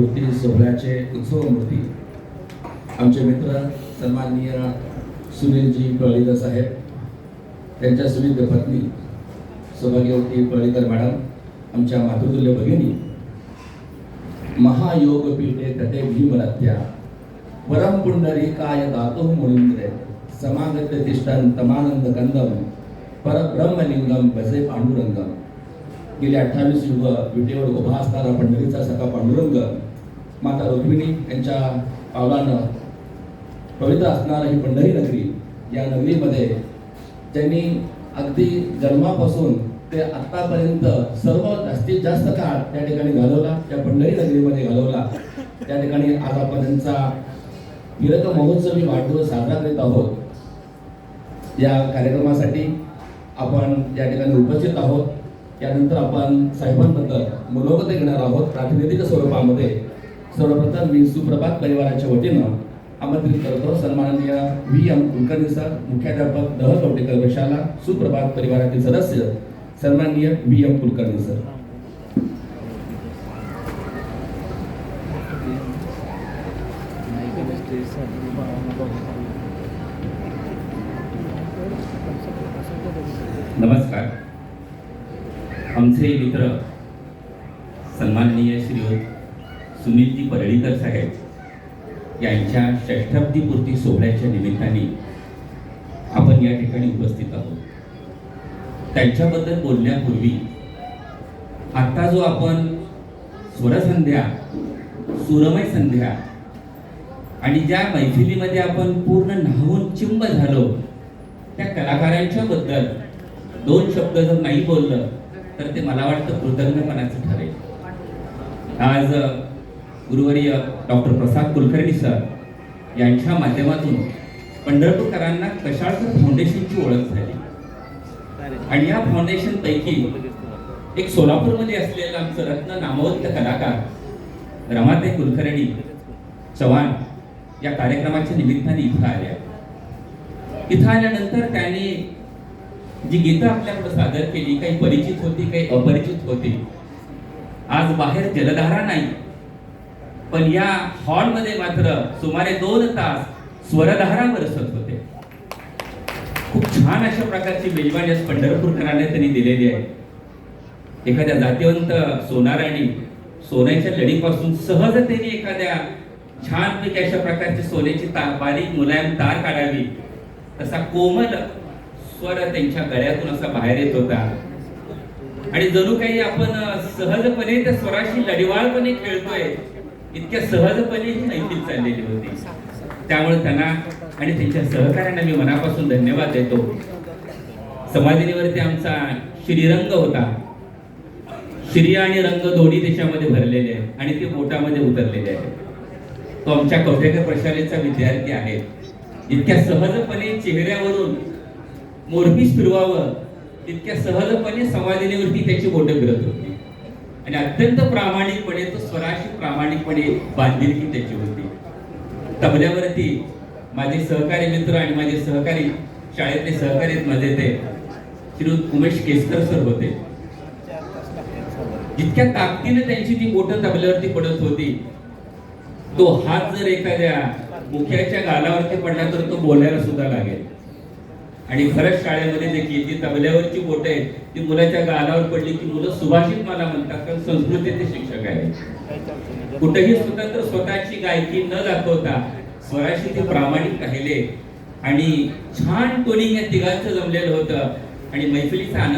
मूर्ती सोहळ्याचे उत्सव मूर्ती. आमचे मित्र सन्माननीय सुनीलजी पळीकर साहेब त्यांच्या सुनील पत्नी सौभाग्यवती पळीकर मॅडम आमच्या मातृतुल्य भगिनी महायोग पीठे तटे भीमरत्या परम पुंडरी काय दातो मुनिंद्रे समागत तिष्ठन तमानंद कंदम परब्रह्मलिंगम बसे पांडुरंगम. गेली अठ्ठावीस युग विटेवर उभा असणारा पंढरीचा सखा पांडुरंग माता रुक्मिणी यांच्या पावलानं पवित्र असणारा ही पंढरी नगरी या नगरीमध्ये त्यांनी अगदी जन्मापासून ते आत्तापर्यंत सर्व जास्तीत जास्त काळ त्या ठिकाणी घालवला त्या पंढरी नगरीमध्ये घालवला. त्या ठिकाणी आज आपण त्यांचा विरक महोत्सवी वाढदिवस साजरा करीत आहोत. या कार्यक्रमासाठी आपण या ठिकाणी उपस्थित आहोत. यानंतर आपण साहेबांबद्दल मनोगत घेणार आहोत. प्रातिनिधिक स्वरूपामध्ये सर्वप्रथम मी सुप्रभात परिवाराच्या वतीनं आमंत्रित करतो सन्माननीय व्ही. एम. कुलकर्णी सर मुख्याध्यापक दह कवटेकर प्रशाला सुप्रभात परिवारातील सदस्य सन्माननीय व्ही. एम. कुलकर्णी सर. नमस्कार. आमचे मित्र सन्माननीय श्री सुनीलजी परळीकर साहेब यांच्या षष्ठाब्दीपूर्ती सोहळ्याच्या निमित्ताने आपण या ठिकाणी उपस्थित आहोत. त्यांच्याबद्दल बोलण्यापूर्वी आता जो आपण स्वरसंध्या सुरमय संध्या आणि ज्या मैफिलीमध्ये आपण पूर्ण न्हावून चिंब झालो त्या कलाकारांच्या बद्दल दोन शब्द जर नाही बोललं तर ते मला वाटतं कृतज्ञपणाचं ठरेल. आज गुरुवर्य डॉक्टर प्रसाद कुलकर्णी सर यांच्या माध्यमातून पंढरपूरकरांना कशाळकर फाउंडेशनची ओळख झाली. आणि या फाउंडेशन पैकी एक सोलापूरमध्ये असलेलं आमचं रत्न नामवंत कलाकार रमाताई कुलकर्णी चव्हाण या कार्यक्रमाच्या निमित्ताने इथं आल्या इथं आल्यानंतर त्यांनी जी गीतं आपल्याकडे सादर केली काही परिचित होती काही अपरिचित होती. आज बाहेर जलधारा नाही पण या हॉलमध्ये मात्र सुमारे दोन तास स्वरधारा बरसत होते. खूप छान अशा प्रकारची मेजवानी आज पंढरपूरकरांना त्यांनी दिलेली आहे. एखाद्या जातीवंत सोनाराणी सोन्याच्या लढीपासून सहजतेने एखाद्या छानपैकी अशा प्रकारची सोन्याची ता बारीक मुलायम तार काढावी तसा कोमल स्वर त्यांच्या गळ्यातून असा बाहेर येत होता. आणि जणू काही आपण सहजपणे त्या स्वराशी लढिवाळपणे खेळतोय इतक्या सहजपणे ही मैफिल चाललेली होती. त्यामुळे त्यांना आणि त्यांच्या सहकार्यांना मी मनापासून धन्यवाद देतो. समाधिनीवरती आमचा श्रीरंग होता. श्री आणि रंग दोन्ही त्याच्यामध्ये भरलेले आहेत आणि ते बोटामध्ये उतरलेले आहेत. तो आमच्या कवठेकर प्रशालेचा विद्यार्थी आहे. इतक्या सहजपणे चेहऱ्यावरून मोरपीस फिरवावं तितक्या सहजपणे संवादिनीवरती त्याची बोटं फिरत होती. आणि अत्यंत प्रामाणिकपणे तो स्वराशी प्रामाणिकपणे बांधिलकी त्याची होती. तबल्यावरती माझे सहकारी मित्र आणि माझे सहकारी शाळेतले सहकारी माझे ते श्री उमेश केसकर सर होते. जितक्या ताकदीने त्यांची ती बोटं तबल्यावरती पडत होती तो हात जर एखाद्या मुख्याच्या गालावरती पडला तर तो बोलायला सुद्धा लागेल. आणि खरंच शाळेमध्ये देखील जी तबल्यावरची बोट आहे ती मुलाच्या गालावर पडली की मुलं सुभाषित मला म्हणतात कारण संस्कृतीचे शिक्षक आहेत. कुठेही स्वतंत्र स्वतःची गायकी न दाखवता स्वराशी ते प्रामाणिक राहिले. आणि छान टोनिंग या तिघांचं जमलेलं होतं. आणि मैफिलीचा आनंद